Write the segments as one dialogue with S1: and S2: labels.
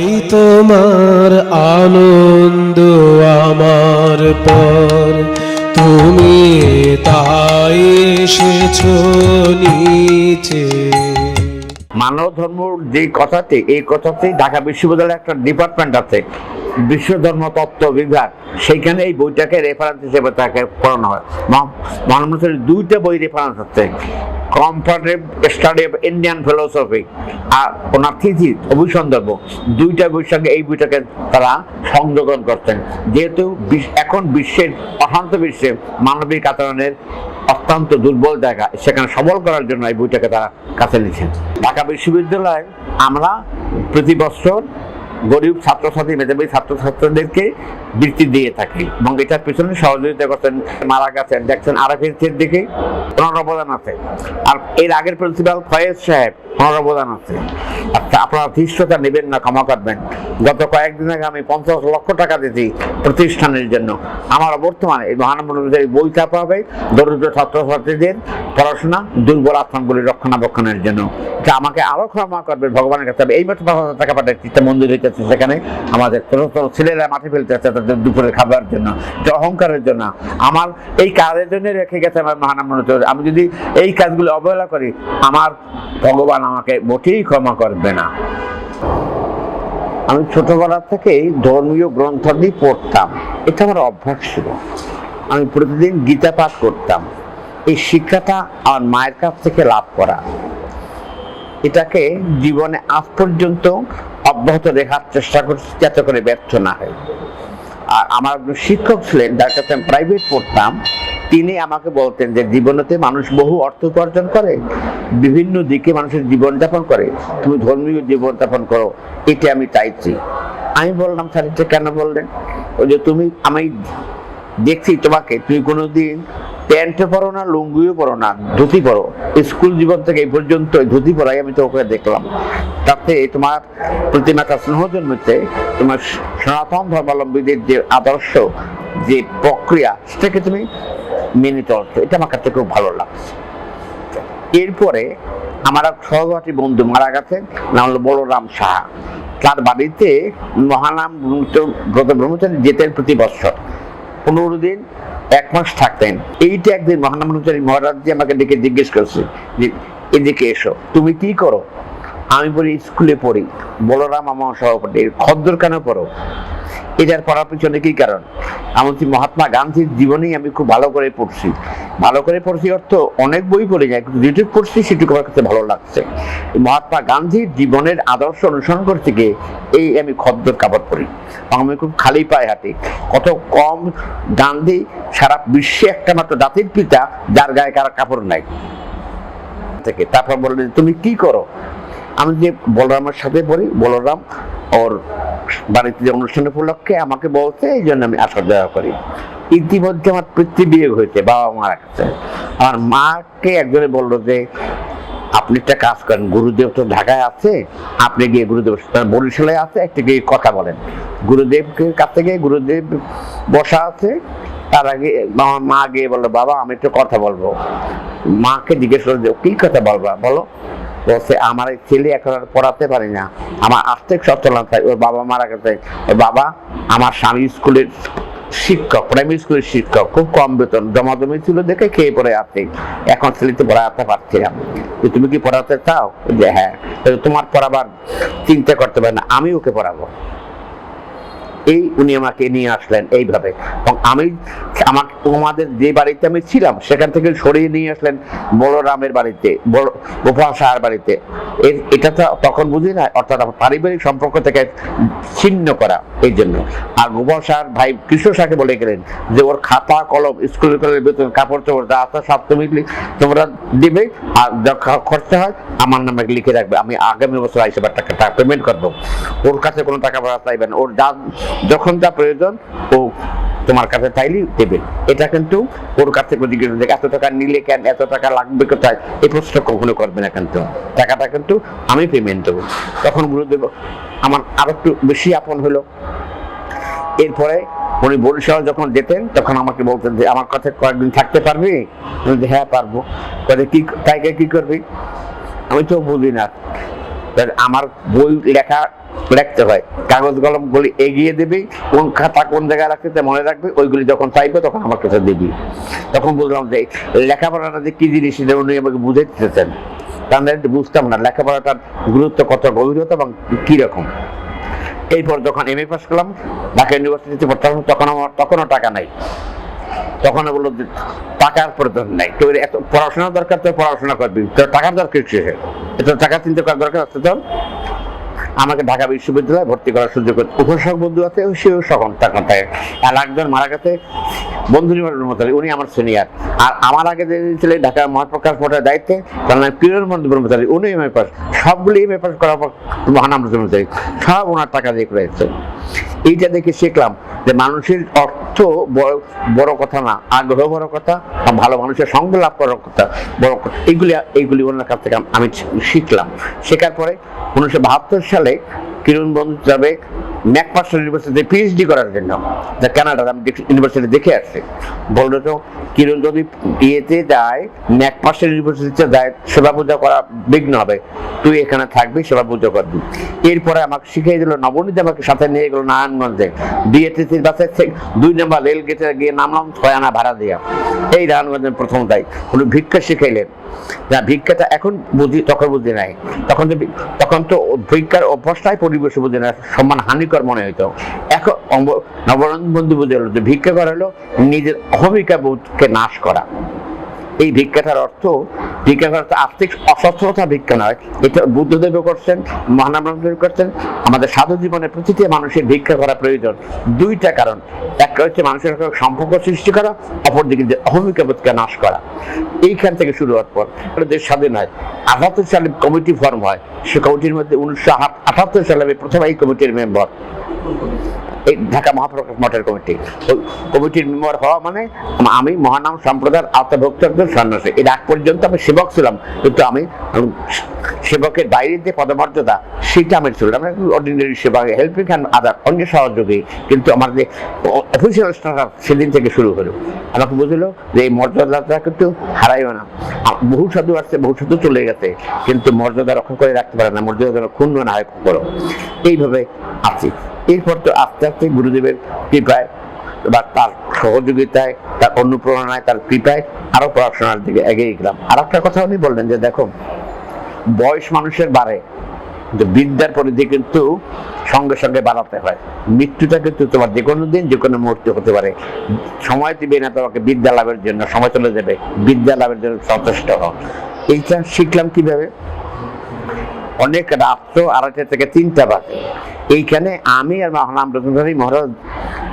S1: তাই তোমার আনন্দ আমার পর। তুমি তাই এসেছ নিচে।
S2: মানব ধর্মর যে কথাতে, এই কথাতে ঢাকা বিশ্ববিদ্যালয়ের একটা ডিপার্টমেন্ট আছে বিশ্ব ধর্ম তত্ত্ব বিভাগ। সেইখানে এই বইটাকে রেফারেন্স হিসেবে তাকে পড়ানো হয়। মহানবীর দুইটা বই রেফারেন্স আছে comparative study of Indian philosophy আর ওনার থিসিস অভিসন্দর্ভ দুইটা বইয়ের সঙ্গে এই বইটাকে তারা সংযোজন করছেন যেহেতু এখন বিশ্বের অশান্ত বিশ্বে মানবিক আচরণের অত্যন্ত দুর্বল জায়গা। সেখানে সবল করার জন্য এই বইটাকে তারা কাছে নিয়েছেন। ঢাকা বিশ্ববিদ্যালয়ে আমরা প্রতি বছর গরিব ছাত্রছাত্রী, মেধাবী ছাত্রছাত্রীদেরকে বৃত্তি দিয়ে থাকি। এবং এটার পিছনে সহযোগিতা করছেন মারা গেছেন দেখছেন আরাফির দিকে। ওনার অবদান আছে। আর এর আগের প্রিন্সিপাল ফয়েজ সাহেব, ওনার অবদান আছে। আচ্ছা আপনারা ধৃষ্টতা নেবেন না, ক্ষমা করবেন। গত কয়েকদিন আগে আমি পঞ্চাশ লক্ষ টাকা দিয়েছি প্রতিষ্ঠানের জন্য। আমার বর্তমানে এই মহানবী বই ছাপা হবে দরিদ্র ছাত্রছাত্রীদের পড়াশোনা, দুর্বল আত্মাগুলি রক্ষণাবেক্ষণের জন্য। এটা আমাকে আরও ক্ষমা করবে ভগবানের কাছে। এই মাত্র পাঁচ হাজার টাকা পাঠাচ্ছি মন্দির হইতেছে সেখানে। আমাদের ছোট ছোট ছেলেরা মাঠে ফেলতে আছে তাদের দুপুরে খাবার জন্য, এটা অহংকারের জন্য। আমার এই কাজের জন্য রেখে গেছে আমার মহানামনত আমি যদি এই কাজগুলো অবহেলা করি, আমার ভগবান আমাকে মোটেই ক্ষমা করবে না। আমি ছোটবেলা থেকেই ধর্মীয় গ্রন্থাদি পড়তাম। এটা আমার অভ্যাস ছিল। আমি প্রতিদিন গীতা পাঠ করতাম। এই শিক্ষাটা আমার মায়ের কাছ থেকে লাভ করা। এটাকে জীবনে আজ পর্যন্ত অব্যাহত রেখার চেষ্টা করছি যাতে করে ব্যর্থ না হয় আর আমার শিক্ষক ছিলেন, যার কাছে আমি প্রাইভেট পড়তাম, তিনি আমাকে বলতেন যে জীবনেতে মানুষ বহু অর্থ উপার্জন করে, বিভিন্ন দিকে মানুষের জীবনযাপন করে। তুমি ধর্মীয় জীবনযাপন করো, এটা আমি চাইছি। আমি বললাম, স্যার, এটা কেন বললেন? ওই যে, তুমি আমি দেখছি তোমাকে, তুমি কোনোদিন প্যান্টে পরো না, লুঙ্গিও পরো না, ধুতি পরো। স্কুল জীবন থেকে এই পর্যন্ত ধুতি পরাই আমি তো ওকে দেখলাম। তাতে তোমার প্রতি মাতা স্নেহ জন্মেছে, তোমার সনাতন ধর্মাবলম্বীদের যে আদর্শ, যে প্রক্রিয়া, সেটাকে তুমি মেনে চলছো। এটা আমার কাছে খুব ভালো লাগছে। এরপরে আমার এক সহপাঠী বন্ধু মারা গেছে, নাম হলো বলরাম সাহা। তার বাড়িতে মহানাম ব্রত ব্রহ্মচারী যেতেন প্রতি বছর। পনেরো দিন, এক মাস থাকতেন। এইটা একদিন মহানাম ব্রহ্মচারী মহারাজ আমাকে ডেকে জিজ্ঞেস করছে যে, এদিকে এসো, তুমি কি করো? আমি বলি স্কুলে পড়ি। বলরাম আমার সহপাঠী খদ্দর কেন পড়ো এটার পড়ার পিছনে কি কারণ? এমনকি মহাত্মা গান্ধীর জীবনেই আমি খুব ভালো করে পড়ছি। ভালো করে পড়ছি অর্থ অনেক বই পড়ে যায়, কিন্তু যেটুকু পড়ছি সেটুকু আমার কাছে ভালো লাগছে। মহাত্মা গান্ধীর জীবনের আদর্শ অনুসরণ করতে গিয়ে এই আমি খদ্দর কাপড় পরি। আমি খুব খালি পায়ে হাঁটি। কত কম গান্ধী সারা বিশ্বে একটা মাত্র জাতির পিতা, যার গায়ে কারা কাপড় নাই। থেকে তারপর বললেন, তুমি কি করো? আমি যে বলরামের সাথে পড়ি, বলরাম ওর বাড়িতে যে অনুষ্ঠান উপলক্ষে আমাকে বলছে, এই জন্য আমি আসা যাওয়া করি। ইতিমধ্যে আমার পিতৃ বিয়ে হয়েছে, বাবা মারা গেছে আমার মাকে একজনে বলল যে, আপনি একটা কাজ করেন, গুরুদেব তো ঢাকায় আছে, আপনি গিয়ে গুরুদেব বরিশালে আছে, একটা গিয়ে কথা বলেন। গুরুদেবকে কাছে গিয়ে গুরুদেব বসা আছে, তার আগে আমার মা গিয়ে বলল, বাবা, আমি একটু কথা বলব। মাকে জিজ্ঞেস করল কি কথা বলবা? বলো বলছে, আমার এই ছেলে এখন আর পড়াতে পারি না। আমার আর্থিক সচ্ছলতা ওর বাবা মারা গেছে। ওর বাবা, আমার স্বামী স্কুলের শিক্ষক, প্রাইমারি স্কুলের শিক্ষক, খুব কম বেতন জমা জমি ছিল দেখে খেয়ে পড়ে আছে। এখন ছেলেতে পড়াতে পারছি না। তুমি কি পড়াতে চাও? যে হ্যাঁ। তোমার পড়াবার চিন্তা করতে পারে না, আমি ওকে পড়াবো। এই উনি আমাকে নিয়ে আসলেন এইভাবে। এবং আমি আমাকে তোমাদের যে বাড়িতে আমি ছিলাম, সেখান থেকে সরিয়ে নিয়ে আসলেন বলরামের বাড়িতে বড় গোপাল সাহার বাড়িতে। এর- এটা তো তখন বুঝি না অর্থাৎ পারিবারিক সম্পর্ক থেকে ছিন্ন করা এই জন্য। আর গোপাল সাহার ভাই কৃষ্ণ সাহাকে বলে গেলেন যে, ওর খাতা, কলম, স্কুলের কলের বেতন কাপড় চোপড় যা আছে সব তুমি তোমরা দিবে, আর খরচা হয়, আমার নামে লিখে রাখবে। আমি আগামী বছর আইসে টাকা পেমেন্ট করব। ওর কাছে কোনো টাকা পয়সা চাইবেন ওর যা যখন যা প্রয়োজন ও তোমার কাছে চাইলেই দেবে। এটা কিন্তু ওর কাছে জিজ্ঞেস করবে, এত টাকা নিলে কেন? এত টাকা লাগবে কোথায়? এই প্রশ্ন কখনো করবে না কিন্তু। টাকাটা কিন্তু আমি পেমেন্ট দেবো। তখন গুরুদেব আমার আরও একটু বেশি আপন হলো। এরপরে উনি বরিশাল যখন যেতেন তখন আমাকে বলতেন যে আমার কাছে কয়েকদিন থাকতে পারবি? হ্যাঁ পারব। বলে কি তাইকে কি করবি? আমি তো বুঝি না। তাহলে আমার বই লেখা রাখতে হয়। কাগজ কলম গুলি এগিয়ে দিবি, কোন খাতা কোন জায়গায় রাখতে মনে রাখবি, ওইগুলি যখন চাইবে তখন আমার কাছে দিবি। তখন বুঝলাম যে লেখাপড়াটা যে কি জিনিস সেটা উনি আমাকে বুঝে দিতেছেন। তাহলে বুঝতাম না লেখাপড়াটার গুরুত্ব কত গভীরতা এবং কীরকম এরপর যখন এম এ পাস করলাম, ঢাকা ইউনিভার্সিটিতে পড়তাম, তখন আমার তখনও টাকা নাই। তখন বলল, টাকার প্রয়োজন নাই। তো এত পড়াশোনার দরকার, তো পড়াশোনা করবি। তো টাকার দরকার কিসে এত টাকা চিন্তা করার দরকার আছে তোর? আমাকে ঢাকা বিশ্ববিদ্যালয়ে ভর্তি করার সুযোগ উপসক বন্ধু আছে সেও সকল টাকা থাকে আর একজন মারা গেছে, বন্ধু নিবারের মতো উনি আমার সিনিয়র। আর আমার আগে যে ছিলেন ঢাকা মহাপ্রকাশ মঠের দায়িত্বে, তার নাম কিরণ বন্ধু ব্রহ্মচারী উনি এম পাস। সবগুলি এম পাস করার পর মহানাম ব্রহ্মচারী সব ওনার টাকা দিয়ে করেছে এইটা দেখে শিখলাম যে মানুষের অর্থ বড় কথা না, আগ্রহ বড় কথা ভালো মানুষের সঙ্গ লাভ করার কথা বড় কথা। এইগুলি এইগুলি ওনার কাছ থেকে আমি শিখলাম। শেখার পরে উনিশশো বাহাত্তর সালে কিরণ বন্ধু যাবে ম্যাকমাস্টার ইউনিভার্সিটিতে পিএইচডি করার জন্য। যা কানাডার, আমি ইউনিভার্সিটি দেখে আসছি। বলল তো, কিরণ যদি ইয়েতে যায় ম্যাকমাস্টার ইউনিভার্সিটিতে যায়, সেবা পূজা করা বিঘ্ন হবে। তুই এখানে থাকবি, সেবা পুজো করবি। এরপরে আমাকে শিখিয়ে দিল, নবনীত আমাকে সাথে নিয়ে গেলো নারায়ণগঞ্জে। ডিএটিসির বাসে দুই নম্বর রেল গেটে গিয়ে নামলাম ছয় আনা ভাড়া দিয়া। এই নারায়ণগঞ্জের প্রথম তাই উনি ভিক্ষা শিখাইলেন। না, ভিক্ষাটা এখন বুঝি, তখন বুঝি নাই। তখন তো তখন তো ভিক্ষার অভ্যাসটাই পরিবেশ বুঝি না সম্মান হানিকর মনে হইতো। এখন নবরঙ্গ বন্ধু বুঝে হলো যে ভিক্ষা করা হলো নিজের অহমিকা বোধকে নাশ করা। এই ভিক্ষাটার অর্থ ভিক্ষা তো আর্থিক অসচ্ছলতা ভিক্ষা নয়। এটা বুদ্ধদেব করছেন মহানামদেব করছেন। আমাদের সাধু জীবনে প্রতিটি মানুষের ভিক্ষা করা প্রয়োজন। দুইটা কারণ। একটা হচ্ছে মানুষের সম্পর্ক সৃষ্টি করা, অপরদিকে যে অহমিকা বোধকে নাশ করা। এইখান থেকে শুরু হওয়ার পর। দেশ স্বাধীন হয় আঠাত্তর সালে কমিটি ফর্ম হয়। সে কমিটির মধ্যে উনিশশো আঠাত্তর সালে আমি প্রথম এই কমিটির মেম্বার এই ঢাকা মহাপ্রকাশ মঠের কমিটি। ওই কমিটির মেম্বার হওয়া মানে আমি মহানাম সম্প্রদায়ের আত্মভক্ত একজন সন্ন্যাসী। এর আগ পর্যন্ত আমি সেবক ছিলাম, কিন্তু আমি সেবকের বাইরে যে পদমর্যাদা, সেটা আমি ছিল আমি অর্ডিনারি সেবা হেল্পিং হ্যান্ড আদার অন্য সহযোগী। কিন্তু আমার যে অফিসিয়াল স্ট্রাকচার সেদিন থেকে শুরু হলো। আমাকে বুঝলো যে এই মর্যাদাটা কিন্তু হারাইও না। বহু সাধু আসছে বহু সাধু চলে গেছে, কিন্তু মর্যাদা রক্ষা করে রাখতে পারে না, মর্যাদা যেন ক্ষুণ্ণ না হয় করো এইভাবে আছি। এরপর তো আস্তে আস্তে গুরুদেবের কৃপায় বা তার সহযোগিতায়, তার অনুপ্রেরণায়, তার কৃপায় আরও পড়াশোনার দিকে এগিয়ে গেলাম। আর একটা কথা উনি বললেন যে, দেখো, বয়স মানুষের বাড়ে, কিন্তু বিদ্যার পরিধি কিন্তু সঙ্গে সঙ্গে বাড়াতে হয়। মৃত্যুটা কিন্তু তোমার যে কোনো দিন, যে কোনো মুহূর্তে হতে পারে। সময় দিবে না তোমাকে বিদ্যা লাভের জন্য, সময় চলে যাবে। বিদ্যা লাভের জন্য সচেষ্ট হও। এইটা শিখলাম কীভাবে? অনেক রাত্র আড়াইটা থেকে তিনটা বাজে। এইখানে আমি আর মহানাম রতনধারী মহারাজ,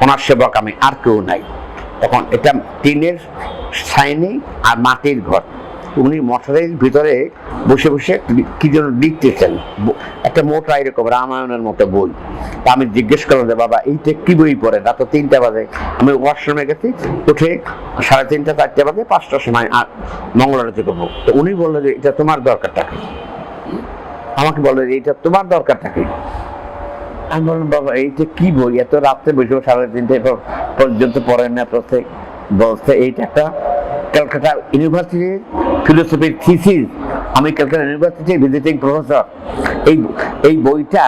S2: ওনার সেবক আমি, আর কেউ নাই। তখন এটা টিনের ছাইনি আর মাটির ঘর। উনি মশারির ভিতরে বসে বসে কি যেন লিখতেছেন। একটা মোটা এরকম রামায়ণের মতো বই। তা আমি জিজ্ঞেস করলাম যে, বাবা, এইটা কি বই পড়ে? রাত তিনটা বাজে। আমি ওয়াশরুমে গেছি, উঠে সাড়ে তিনটা, চারটে বাজে, পাঁচটার সময় আর মঙ্গলারতি করব। তো উনি বললেন যে, এটা তোমার দরকারটা কি? আমাকে বলে এটা তোমার দরকার থাকে আমি বললাম, বাবা, এইটা কি বই? এত রাত্রে বসবো সাড়ে তিনটে পর্যন্ত পড়েন না, প্রত্যেক বলছে এইটা একটা ক্যালকাটা ইউনিভার্সিটির ফিলোসফির থিসিস আমি ক্যালকাটা ইউনিভার্সিটির ভিজিটিং প্রফেসর এই এই বইটা,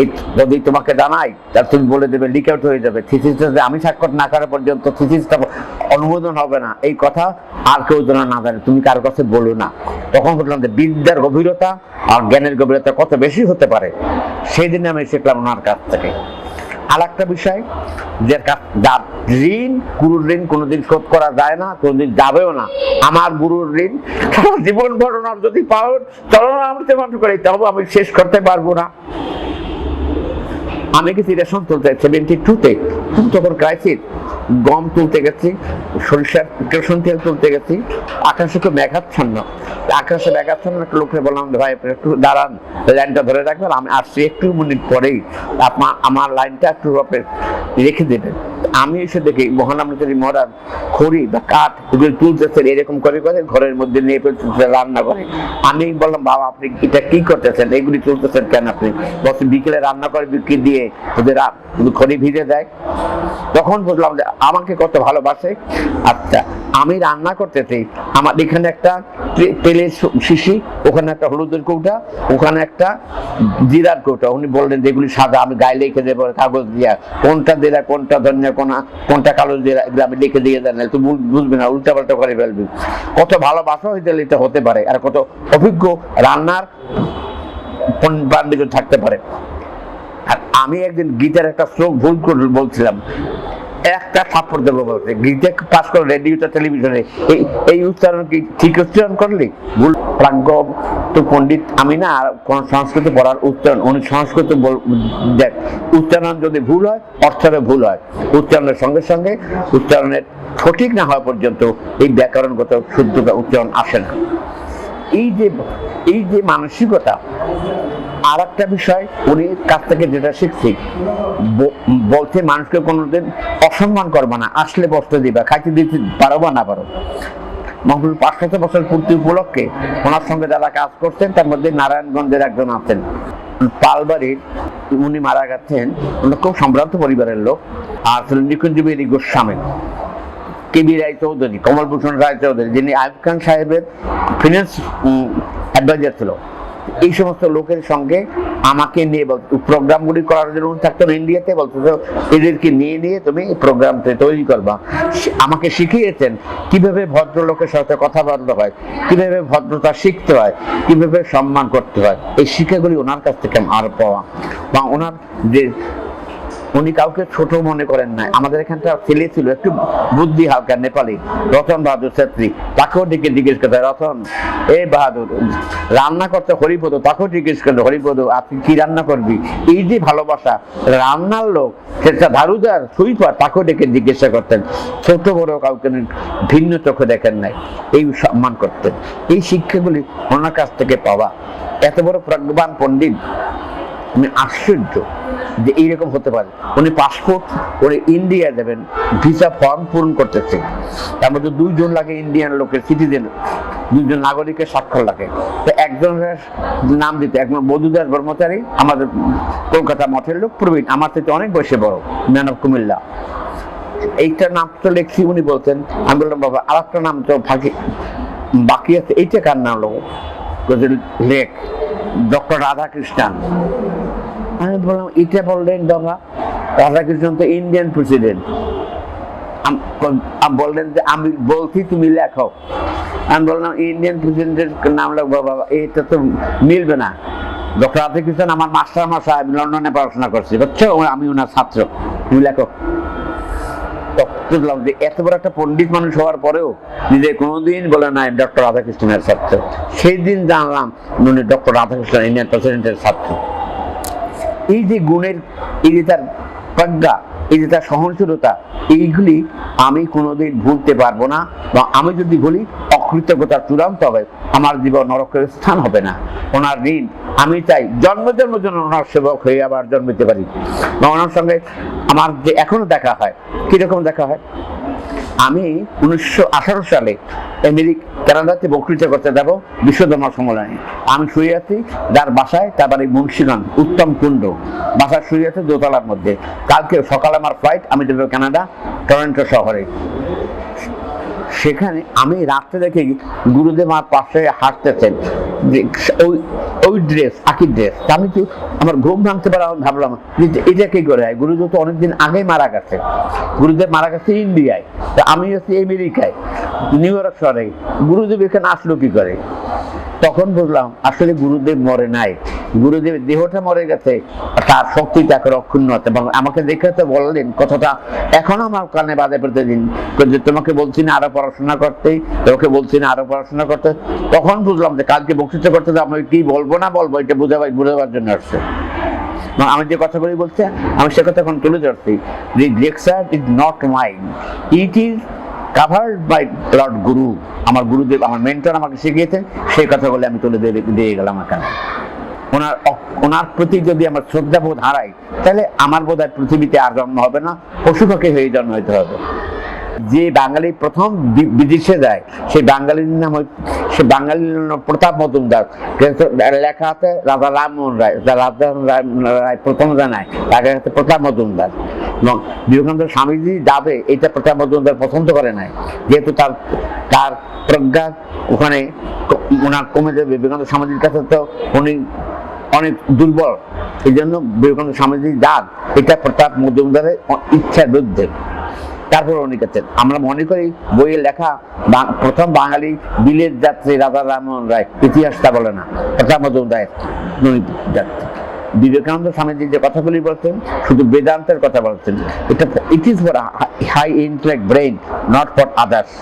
S2: এই যদি তোমাকে জানাই, তাহলে তুমি বলে দেবে লিক আউট হয়ে যাবে। থিসিসটা যে আমি স্বাক্ষর না করা পর্যন্ত থিসিসটা অনুমোদন হবে না। এই কথা আর কেউ যেন না জানে, তুমি কারও কাছে বলো না। তখন বললাম যে বিদ্যার গভীরতা আর জ্ঞানের গভীরতা কত বেশি হতে পারে? সেই দিনে আমি শিখলাম ওনার কাছ থেকে। আর একটা বিষয় যে যার ঋণ, গুরুর ঋণ কোনোদিন শোধ করা যায় না, কোনোদিন যাবেও না। আমার গুরুর ঋণ সারা জীবন ভরণার যদি পাও চলনা আমৃত তেমন করে তবে আমি শেষ করতে পারব না। আমি গেছি রেশন তুলতে সেভেন্টি টুতে তখন ক্রাইসিস গম তুলতে গেছি, সরিষার কেরোসিন তেল তুলতে গেছি, আকাশে তো মেঘাচ্ছন্ন। আকাশে মেঘাচ্ছন্ন, একটা লোককে বললাম, ভাই একটু দাঁড়ান, লাইনটা ধরে রাখবেন, আমি আসছি একটু মিনিট পরেই। আপনার আমার লাইনটা একটু রেখে দেবেন। আমি এসে দেখি মহানামী মরার খড়ি বা কাঠ এগুলো তুলতেছেন, এরকম করে করে ঘরের মধ্যে নিয়ে রান্না করে। আমি বললাম, বাবা, আপনি এটা কি করতেছেন? এগুলি তুলতেছেন কেন আপনি? বছর বিকেলে রান্না করে বিক্রি দিয়ে ওদের খড়ি ভিজে দেয় তখন বুঝলাম যে আমাকে কত ভালোবাসে। আচ্ছা আমি রান্না করতেছি। আমার এখানে একটা তে- তেলের শিশি, ওখানে একটা হলুদের কৌটা, ওখানে একটা জিরার কৌটা। উনি বললেন যেগুলি সাদা, আমি গায়ে লিখে দেবো, কাগজ দিয়া। কোনটা দিলা কোনটা ধনিয়া, কোনা কোনটা কালো দিলা এগুলো আমি লিখে দিয়ে দেন। তুই বুঝবি না উল্টা পাল্টা করে ফেলবি। কত ভালোবাসা হইতে এটা হতে পারে, আর কত অভিজ্ঞ রান্নার থাকতে পারে। আর আমি একদিন গীতার একটা শ্লোক ভুল করে বলছিলাম। একটা থাপ্পড় দেবো বলছে। গীতা পাস করে রেডিওটা টেলিভিশনে এই এই উচ্চারণ কি ঠিক উচ্চারণ করলি? ভুল প্রাজ্ঞ তো পণ্ডিত আমি না, আর কোন সংস্কৃত পড়ার উচ্চারণ, উনি সংস্কৃত দেখ, উচ্চারণ যদি ভুল হয় অর্থে ভুল হয়। উচ্চারণের সঙ্গে সঙ্গে উচ্চারণের সঠিক না হওয়া পর্যন্ত এই ব্যাকরণগত শুদ্ধতা উচ্চারণ আসে না। এই যে এই যে মানসিকতা আর একটা বিষয়, উনি কাছ থেকে যেটা শিখছি বলছে মানুষকে কোনোদিন অসম্মান করবে না, আসলে বসতে দিবা, খাইতে দিতে পারো বা না পারো। মহবুল পাঁচশত বছর পূর্তি উপলক্ষে ওনার সঙ্গে যারা কাজ করছেন, তার মধ্যে নারায়ণগঞ্জের একজন আছেন। পালবাড়ির উনি মারা গেছেন, উনি খুব সম্ভ্রান্ত পরিবারের লোক, আর ছিলেন গোস্বামী। কেবি রায় চৌধুরী কমলভূষণ রায় চৌধুরী যিনি আইব খান সাহেবের ফিনান্স অ্যাডভাইজার ছিল। এই সমস্ত লোকের সঙ্গে আমাকে নিয়ে প্রোগ্রামগুলি করার জন্য থাকতাম ইন্ডিয়াতে, বলতো এদেরকে নিয়ে নিয়ে তুমি প্রোগ্রামটা তৈরি করবা। আমাকে শিখিয়েছেন কীভাবে ভদ্রলোকের সাথে কথা বলতে হয়, কীভাবে ভদ্রতা শিখতে হয়, কীভাবে সম্মান করতে হয়। এই শিক্ষাগুলি ওনার কাছ থেকে আর পাওয়া। বা ওনার যে উনি কাউকে ছোট মনে করেন না আমাদের এখানটা ছেলে ছিল, একটু বুদ্ধি হালকা নেপালি, রতন বাহাদুর ছাত্রী। তাকেও ডেকে জিজ্ঞেস করতে রতন, এ বাহাদুর, রান্না করতে হরিপদ, তাকেও জিজ্ঞেস করতে হরিপদ, আপনি কি রান্না করবি? এই যে ভালোবাসা, রান্নার লোক সেটা ধারুদার সুইপার, তাকেও ডেকে জিজ্ঞাসা করতেন। ছোট বড় কাউকে ভিন্ন চোখে দেখেন নাই। এই সম্মান করতেন। এই শিক্ষাগুলি ওনার কাছ থেকে পাওয়া। এত বড় প্রজ্ঞান পণ্ডিত। আমি আশ্চর্য যে এইরকম হতে পারে। উনি পাসপোর্ট করে ইন্ডিয়া দেবেন ভিসা ফর্ম পূরণ করতেছে। তার মধ্যে দুইজন লাগে ইন্ডিয়ান লোকের সিটিজেন দুইজন নাগরিকের স্বাক্ষর লাগে। তো একজনের নাম দিতে, একজন বধুদাস ব্রহ্মচারী, আমাদের কলকাতা মঠের লোক, প্রবীণ, আমার থেকে অনেক বয়সে বড়, ম্যান অফ কুমিল্লা। এইটার নাম তো লেখছি, উনি বলতেন আমি বললাম, বাবা আর একটা নাম তো বাকি আছে, এইটা কার নাম লোক। লেখ ডক্টর রাধাকৃষ্ণন। আমি বললাম, এটা বললেন বাবা রাধাকৃষ্ণন তো ইন্ডিয়ান প্রেসিডেন্ট বললেন যে আমি বলছি, তুমি লেখো। আমি বললাম ইন্ডিয়ান প্রেসিডেন্টের নাম লাগবো বাবা, এটা তো মিলবে না। ডক্টর রাধাকৃষ্ণন আমার মাস্টার মশাই আমি লন্ডনে পড়াশোনা করছি, বুঝছ? আমি ওনার ছাত্র, তুমি লেখো। বুঝলাম যে এত বড় একটা মানুষ হওয়ার পরেও নিজে কোনোদিন বলে ডক্টর রাধাকৃষ্ণের ছাত্র। সেই দিন জানলাম উনি ডক্টর রাধাকৃষ্ণ ইন্ডিয়ান প্রেসিডেন্টের ছাত্র। এই যে গুণের, এই যে তার প্রজ্ঞা, এই যে তার সহনশীলতা, এইগুলি আমি কোনোদিন ভুলতে পারব না, বা আমি যদি বলি অকৃতজ্ঞতার চূড়ান্ত হবে। আমার জীবন নরকের স্থান হবে না। ওনার ঋণ, আমি চাই জন্ম জন্ম জন্য ওনার সেবক হয়ে আবার জন্মিতে পারি। বা ওনার সঙ্গে আমার যে এখনও দেখা হয় কীরকম দেখা হয়? আমি উনিশশো আঠারো সালে আমেরিক কানাডাতে বক্তৃতা করতে যাব বিশ্বধর্ম সম্মেলনে। আমি শুয়ে আছি, যার বাসায় তার বাড়ি মুন্সিগঞ্জ, উত্তম কুণ্ড। বাসায় শুয়ে আছে দোতলার মধ্যে। কালকে সকালে আমার ফ্লাইট আমি যাব কানাডা টরেন্টো শহরে। সেখানে আমি রাত্রে দেখে গুরুদেব আমার পাশে হাসতেছেন ওই ওই ড্রেস আকি ড্রেস আমি তো আমার ঘুম ভাঙতে পারা ভাবলাম এটা কি করে হয় গুরুদেব তো অনেকদিন আগে মারা গেছে। গুরুদেব মারা গেছে ইন্ডিয়ায়। তা আমি আছি আমেরিকায়, নিউ ইয়র্ক শহরে। গুরুদেব এখানে আসলো কি করে? তখন বুঝলাম, আসলে গুরুদেব মরে নাই। গুরুদেবের দেহটা মরে গেছে, তার শক্তি তাকে রক্ষণ আছে এবং আমাকে দেখে বললেন, কথাটা এখন আমার কানে বাজে প্রতিদিন। যে তোমাকে বলছি না আরও পড়াশোনা করতে, তোমাকে বলছি না আরও পড়াশোনা করতে। তখন বুঝলাম যে কালকে বক্তৃতা করতে আমি কি বলব না বলব, এটা বুঝাবার বুঝাবার জন্য আসছে। আমি যে কথাগুলি বলছি, আমি সে কথা এখন তুলে ধরছি। যে lecture is not mind it is covered by lord guru আমার গুরুদেব, আমার মেন্টর আমাকে শিখিয়েছেন। সেই বলে আমি তুলে দিয়ে গেলাম এখানে। ওনার ওনার প্রতি যদি আমার শ্রদ্ধাবোধ হারাই, তাহলে আমার বোধ পৃথিবীতে আর জন্ম হবে না। পশু পাখি হয়ে জন্ম হইতে হবে। যে বাঙালি প্রথম বিদেশে যায় সেই বাঙালির নাম সে বাঙালির নাম প্রতাপ মজুমদার। লেখা আছে, রাজা রামমোহন রায় রাজা রায় প্রথম জানায়, তাকে হচ্ছে প্রতাপ মজুমদার। এবং বিবেকানন্দ স্বামীজি যাবে, এটা প্রতাপ মজুমদার পছন্দ করে নাই। যেহেতু তার তার প্রজ্ঞা ওখানে ওনার কমে যাবে, বিবেকানন্দ স্বামীজির কাছে তো উনি অনেক দুর্বল। এই জন্য বিবেকানন্দ স্বামীজি যান, এটা প্রতাপ মজুমদারের ইচ্ছার বিরুদ্ধে তারপর উনি গেছেন আমরা মনে করি বইয়ে লেখা প্রথম বাঙালি বিলের যাত্রী রাজা রামমোহন রায়, ইতিহাসটা বলে না। প্রতাপ মজুমদার উনি যাত্রী। বিবেকানন্দ স্বামীজি যে কথাগুলি বলতেন, শুধু বেদান্তের কথা বলতেন, এটা it is for high intellect brain not for others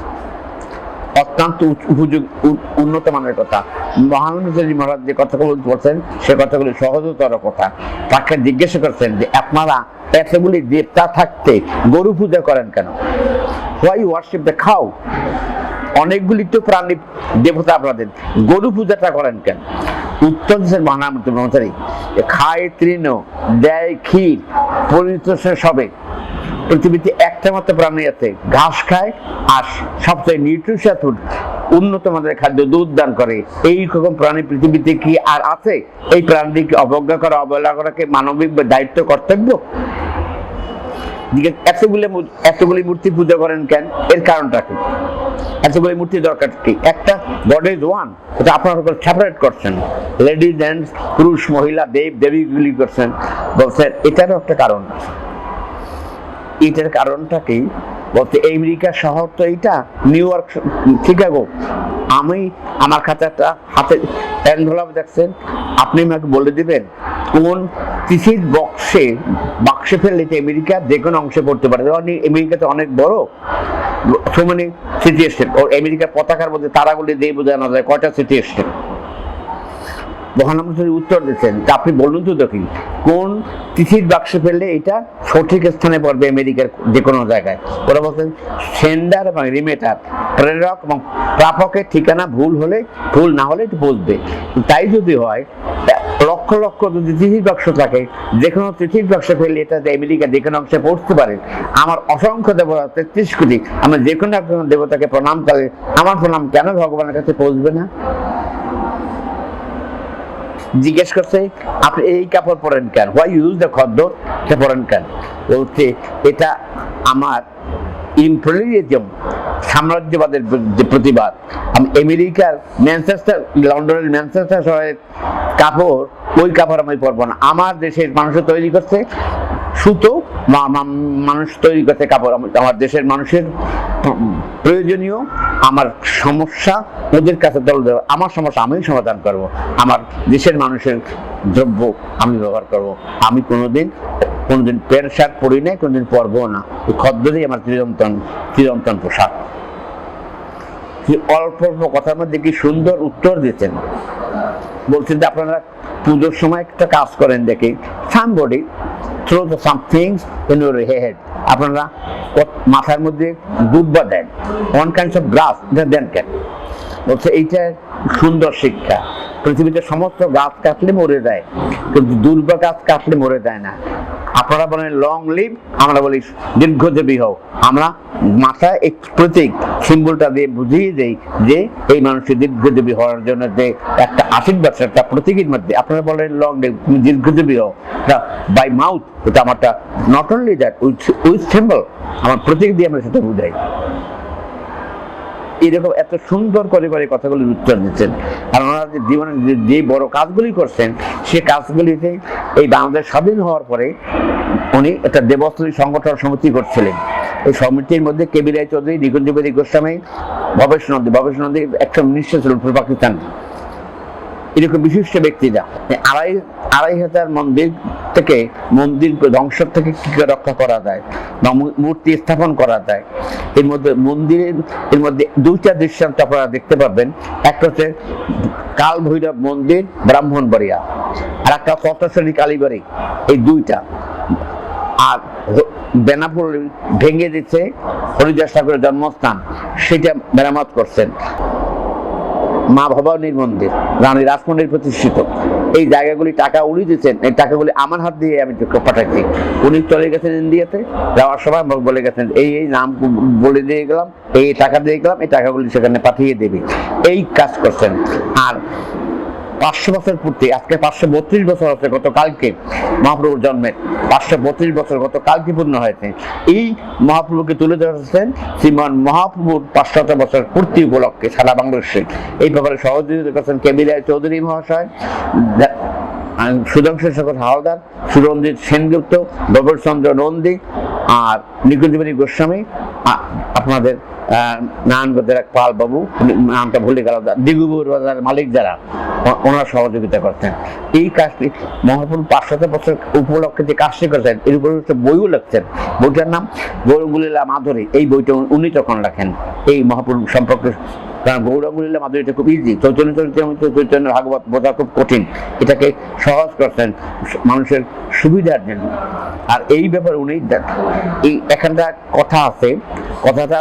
S2: অত্যন্ত উপযোগ উন্নত মানের কথা। মহানন্দী মহারাজ যে কথাগুলো বলছেন সে কথাগুলি সহজতর কথা। তাকে জিজ্ঞাসা করছেন যে, আপনারা এতগুলি দেবতা থাকতে গরু পূজা করেন কেন? হোয়াই ওয়ার্শিপ খাও অনেকগুলি তো প্রাণী দেবতা আপনাদের। গরু পূজাটা করেন কেন? উত্তর দিচ্ছেন মহানামৃত ব্রহ্মচারী খায় তৃণ, দেয় ক্ষীর, পরিতোষে সবে। পৃথিবীতে একটা মাত্র প্রাণী আছে, ঘাস খায়, আর সবচেয়ে নিউট্রিশিয়াস ফুড উন্নত মানের খাদ্য দুধ দান করে। এই রকম প্রাণী পৃথিবীতে কি আর আছে? এই প্রাণীকে অবজ্ঞা করা, অবহেলা করাকে মানবিক দায়িত্ব, কর্তব্য? এতগুলি এতগুলি মূর্তি পূজা করেন কেন? এর কারণটা কি? এতগুলি মূর্তি দরকার কি? একটা গড ইজ ওয়ান এটা আপনার সেপারেট করছেন লেডিজ পুরুষ, মহিলা, দেব, দেবীগুলি করছেন। বলছেন, এটারও একটা কারণ এটার কারণটা কি? বলতে আমেরিকা শহর তো এইটা নিউ ইয়র্ক, চিকাগো। আমি আমার খাতাটা হাতে এনভেলপ দেখছেন? আপনি আমাকে বলে দিবেন, কোন তিথির বক্সে বাক্সে ফেললে তো আমেরিকা যে কোনো অংশে পড়তে পারে? যেমন আমেরিকাতে অনেক বড়, সো মেনি সিটি স্টেট আমেরিকার পতাকার মধ্যে তারাগুলি দিয়ে বোঝানো যায় কয়টা সিটি স্টেট মহানন্দী উত্তর দিচ্ছেন। তা আপনি বলুন তো দেখি, কোন তিথির বাক্সে ফেললে এটা সঠিক স্থানে পড়বে আমেরিকার যে কোনো জায়গায়? ওরা বলছেন, সেন্ডার এবং রিমেটার, প্রেরক এবং প্রাপকের ঠিকানা ভুল হলে, ভুল না হলে এটা বুঝবে। তাই যদি হয় লক্ষ লক্ষ যদি তিথির বাক্স থাকে, যে কোনো তিথির বাক্স ফেললে এটা যে আমেরিকা যে কোনো অংশে পড়তে পারে। আমার অসংখ্য দেবতা, তেত্রিশ কোটি আমরা যে কোনো একজন দেবতাকে প্রণাম করে, আমার প্রণাম কেন ভগবানের কাছে পৌঁছবে না? জিজ্ঞেস করছে, আপনি এই কাপড় পরেন কেন? হোয়াই ইউজ দ্য খদ্দর এটা পরেন কেন? বলছে, এটা আমার ইম্পেরিয়ালিজম সাম্রাজ্যবাদের যে প্রতিবাদ। আমি আমেরিকার ম্যানচেস্টার, লন্ডনের ম্যানচেস্টার শহরের কাপড়, ওই কাপড় আমি পরব না। আমার দেশের মানুষ তৈরি করছে সুতো মানুষ তৈরি করতে কাপড়, আমার দেশের মানুষের প্রয়োজনীয়, আমার সমস্যা, ওদের কাছে দল দেওয়া, আমার সমস্যা, আমি সমাধান করব। আমার দেশের মানুষের দ্রব্য আমি ব্যবহার করব। আমি কোনোদিন কোনোদিন প্যান্ট শার্ট পরি নাই, কোনোদিন পরবো না। খদ্দরই আমার চিরন্তন চিরন্তন পোশাক। অল্প অল্প কথার মধ্যে কি সুন্দর উত্তর দিতেন? বলছেন যে আপনারা পুজোর সময় একটা কাজ করেন দেখি। Somebody throw the some things in your head আপনারা মাথার মধ্যে দুব্বা দেন। ওয়ান কাইন্ডস অফ গ্রাস দেন কেন বলছে, এইটা সুন্দর শিক্ষা। পৃথিবীতে সমস্ত গাছ কাটলে মরে যায়, কিন্তু দুর্বা গাছ কাটলে মরে যায় না। আপনারা বলেন লং লিভ আমরা বলি, দীর্ঘজীবী হও। আমরা মাথায় এক প্রতীক সিম্বলটা দিয়ে বুঝিয়ে দেই যে এই মানুষের দীর্ঘজীবী হওয়ার জন্য যে একটা আশীর্বাদ, একটা প্রতীকের মধ্যে। আপনারা বলেন লং লিভ তুমি দীর্ঘজীবী হও। বাই মাউথ এটা আমারটা not only that with with symbol আমার প্রতীক দিয়ে আমরা সেটা বুঝাই। এরকম এত সুন্দর করে করে কথাগুলির উত্তর দিচ্ছেন। আর ওনারা জীবনে যে- বড় কাজগুলি করছেন, সে কাজগুলিতে এই বাংলাদেশ স্বাধীন হওয়ার পরে উনি একটা দেবস্থলী সংগঠন সমিতি করছিলেন। এই সমিতির মধ্যে কেবি রায় চৌধুরী নিকুঞ্জবেদী গোস্বামী, ভবেশ নন্দী। ভবেশ নন্দী একটা নিশ্চয় ছিল পাকিস্তান। এরকম বিশিষ্ট ব্যক্তিরা। আড়াই আড়াই হাজার মন্দির থেকে, মন্দির ধ্বংস থেকে কি রক্ষা করা যায়? বা মূর্তি স্থাপন করা যায়? এর মধ্যে মন্দিরের, এর মধ্যে দুইটা দৃষ্টান্ত আপনারা দেখতে পাবেন একটা হচ্ছে কাল ভৈরব মন্দির ব্রাহ্মণ ব্রাহ্মণবাড়িয়া। আর একটা কতশ্রেণী কালীবাড়ি, এই দুইটা। আর বেনাপুর ভেঙে দিচ্ছে হরিদাস ঠাকুরের জন্মস্থান, সেটা মেরামত করছেন। মা ভবানীর মন্দির, রানী রাসমণির প্রতিষ্ঠিত। এই জায়গাগুলি টাকা উনি দিচ্ছেন এই টাকাগুলি আমার হাত দিয়ে আমি পাঠাচ্ছি। উনি চলে গেছেন ইন্ডিয়াতে, যাওয়ার সময় বলে গেছেন, এই এই নাম বলে দিয়ে গেলাম, এই টাকা দিয়ে গেলাম, এই টাকাগুলি সেখানে পাঠিয়ে দেবে। এই কাজ করছেন। আর পাঁচশো বছর পূর্তি, আজকে পাঁচশো বত্রিশ বছর হচ্ছে গতকালকে মহাপ্রভুর জন্মের পাঁচশো বত্রিশ বছর গতকালকে পূর্ণ হয়েছে। এই মহাপ্রভুকে তুলে ধরেছেন শ্রীমান মহাপ্রভুর পাঁচশত বছর পূর্তি উপলক্ষে সারা বাংলাদেশে। এই ব্যাপারে সহযোগিতা করেছেন কেবিরায় চৌধুরী মহাশয়, সুধাংশু শেখর হাওলাদার সুরঞ্জিত সেনগুপ্ত গোবরচন্দ্র নন্দী আর নিকুঞ্জমণি গোস্বামী। আপনাদের নারায়ণগঞ্জের এক পাল বাবু নামটা ভুলে গেল দিগুবুর বাজার মালিক যারা, ওনারা সহযোগিতা করতেন। এই কাজটি মহাপ্রভু পাঁচশত বছর উপলক্ষে যে কাজটি করেছেন, এর উপর হচ্ছে বইও লিখছেন। বইটার নাম গৌরগুলীলা মাধুরী। এই বইটা উনি তখন রাখেন এই মহাপ্রভু সম্পর্কে কারণ গৌরগুলীলা মাধুরীটা খুব ইজি চৈতন্য চরিত্রামৃত চৈতন্য ভাগবত বোঝা খুব কঠিন। এটাকে সহজ করছেন মানুষের সুবিধার জন্য। আর এই ব্যাপারে উনি এই এখানটা কথা আছে, কথাটা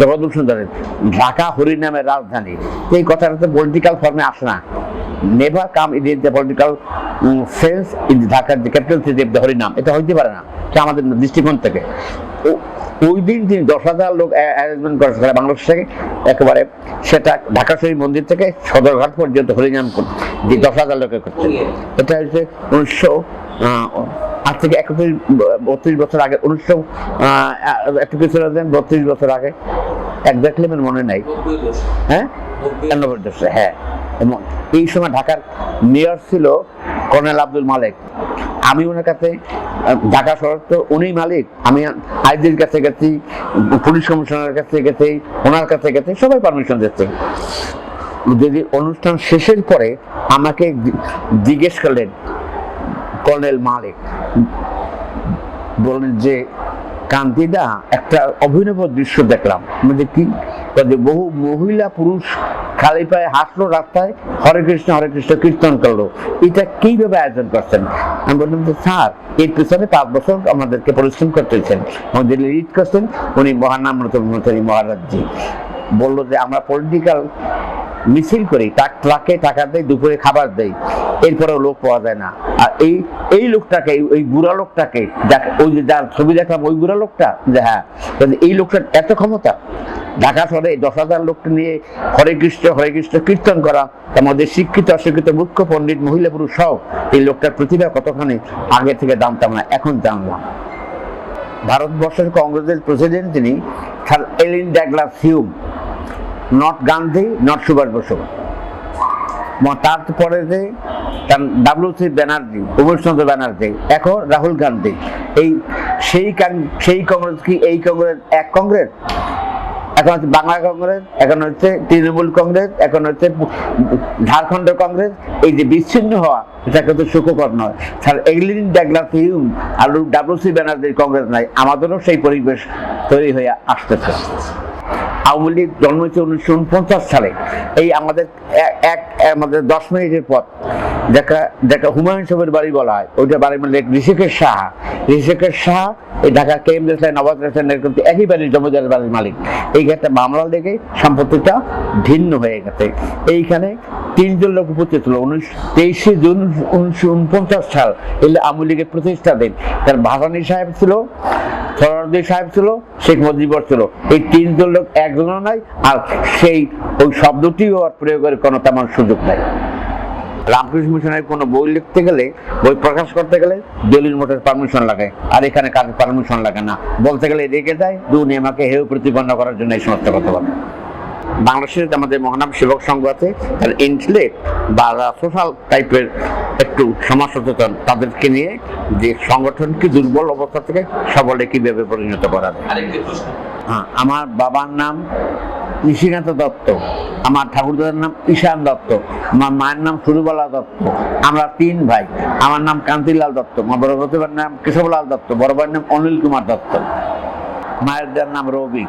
S2: জগদুল সুন্দরের। ঢাকা হরিনামের রাজধানী। এই কথাটা তো পলিটিক্যাল ফর্মে আসে না। Never come in the political sense in Dhaka the capital city of the Harinam. এটা হইতে পারে না। এটা আমাদের দৃষ্টিকোণ থেকে। ওই দিন তিনি দশ হাজার লোক অ্যারেঞ্জমেন্ট করেছে সারা বাংলাদেশ থেকে একেবারে সেটা ঢাকা শরীফ মন্দির থেকে সদরঘাট পর্যন্ত হরিনাম করতে যে দশ হাজার লোকে করছে এটা হচ্ছে উনিশশো আজ থেকে একত্রিশ বত্রিশ বছর আগে উনিশশো একটু কিছু বত্রিশ বছর আগে একজাক্টলি আমার মনে নাই। হ্যাঁ? একানব্বই দশে হ্যাঁ। এই সময় ঢাকার মেয়র ছিল কর্নেল আব্দুল মালিক। আমি ওনার কাছে ঢাকা শহর তো উনি মালিক। আমি আইজির কাছে গেছি, পুলিশ কমিশনারের কাছে গেছি, ওনার কাছে গেছি, সবাই পারমিশন দিচ্ছে। যদি অনুষ্ঠান শেষের পরে আমাকে জিজ্ঞেস করলেন, কর্নেল মালিক, বললেন যে, কান্তিদা, একটা অভিনব দৃশ্য দেখলাম। আমাদের কি? বহু মহিলা পুরুষ খালি হাসলো রাস্তায়, হরে কৃষ্ণ হরে কৃষ্ণ, কীর্তন করল। এটা কীভাবে আয়োজন করছেন? আমি বললাম যে, স্যার, এর পিছনে পাঁচ বছর আমাদেরকে পরিশ্রম করতেছেন আমাদের লিড করছেন উনি মহানাম মন্ত্রী মহারাজজি। বলল যে, আমরা পলিটিক্যাল মিছিল করি তাক ট্রাকে টাকা দেয় দুপুরে খাবার দেয় এরপরেও লোক পাওয়া যায় না। আর এই এই লোকটাকে ওই বুড়া লোকটাকে, যাকে, ওই যে যার ছবি দেখলাম ওই বুড়া লোকটা? যে হ্যাঁ এই লোকটার এত ক্ষমতা ঢাকা শহরে দশ হাজার লোককে নিয়ে হরে কৃষ্ণ হরে কৃষ্ণ কীর্তন করা, তার মধ্যে শিক্ষিত, অশিক্ষিত মুখ্য পণ্ডিত, মহিলা, পুরুষ সহ এই লোকটার প্রতিভা কতখানি, আগে থেকে জানতাম না, এখন জানলাম। ভারতবর্ষের কংগ্রেসের প্রেসিডেন্ট তিনি sir Allan Douglas Hume, not Gandhi, not Subhash Basu. তারপরে যে ডাব্লিউ সি ব্যানার্জি উমেশ চন্দ্র ব্যানার্জি, এখন রাহুল গান্ধী। এই সেই সেই কংগ্রেস কি এই কংগ্রেস, এক কংগ্রেস? এখন হচ্ছে বাংলা কংগ্রেস, এখন হচ্ছে তৃণমূল কংগ্রেস, এখন হচ্ছে ঝাড়খণ্ড কংগ্রেস। এই যে বিচ্ছিন্ন হওয়া, এটা কিন্তু সুখকর নয়। স্যার এগলিন ড্যাগলাস হিউম আর ডাব্লিউসি ব্যানার্জির কংগ্রেস নাই, আমাদেরও সেই পরিবেশ তৈরি হয়ে আসতেছে। আওয়ামী লীগ জন্ম হয়েছে উনিশশো উনপঞ্চাশ সালে। এই আমাদের এক, আমাদের দশ মিনিটের পথ। দেখা দেখা হুমায়ুন সাহেবের বাড়ি বলা হয়, ওইটা বাড়ি মানে ঋষিকেশ সাহা। ঋষিকেশ সাহা, এই ঢাকা কে এম নবাজ হোসেনের কিন্তু একই বাড়ির জমিদার বাড়ির মালিক। এই একটা মামলা লেগে সম্পত্তিটা ভিন্ন হয়ে গেছে। এইখানে তিনজন লোক উপস্থিত ছিল। উনিশ, তেইশে জুন উনিশশো উনপঞ্চাশ সাল এলে আওয়ামী লীগের প্রতিষ্ঠা দিন। তার ভাসানী সাহেব ছিল সরদি সাহেব ছিল, শেখ মুজিবর ছিল। এই তিনজন লোক একজনও নাই, আর সেই ওই শব্দটিও আর প্রয়োগের কোনো তেমন সুযোগ নাই। রামকৃষ্ণ মিশনের কোনো বই লিখতে গেলে বই প্রকাশ করতে গেলে দলিল মোটর পারমিশন লাগে আর এখানে কার পারমিশন লাগে না। বলতে গেলে রেখে দেয় দু নিয়মাকে হেউ প্রতিপন্ন করার জন্য এই সমস্ত কথা বলে। বাংলাদেশের আমাদের মহানাম সেবক সংঘ আছে তার ইন্টেলেক্ট বা সোশ্যাল টাইপের একটু সমাজ সচেতন তাদেরকে নিয়ে যে সংগঠনকে দুর্বল অবস্থা থেকে সবলে কীভাবে পরিণত করা যায়। হ্যাঁ আমার বাবার নাম নিশিকান্ত দত্ত। আমার ঠাকুরদার নাম ঈশান দত্ত। আমার মায়ের নাম সুরুবালা দত্ত। আমরা তিন ভাই। আমার নাম কান্তিলাল দত্ত। আমার বড় প্রতিভার নাম কেশবলাল দত্ত। বড় ভাইয়ের নাম অনিল কুমার দত্ত। মায়ের নাম রবি।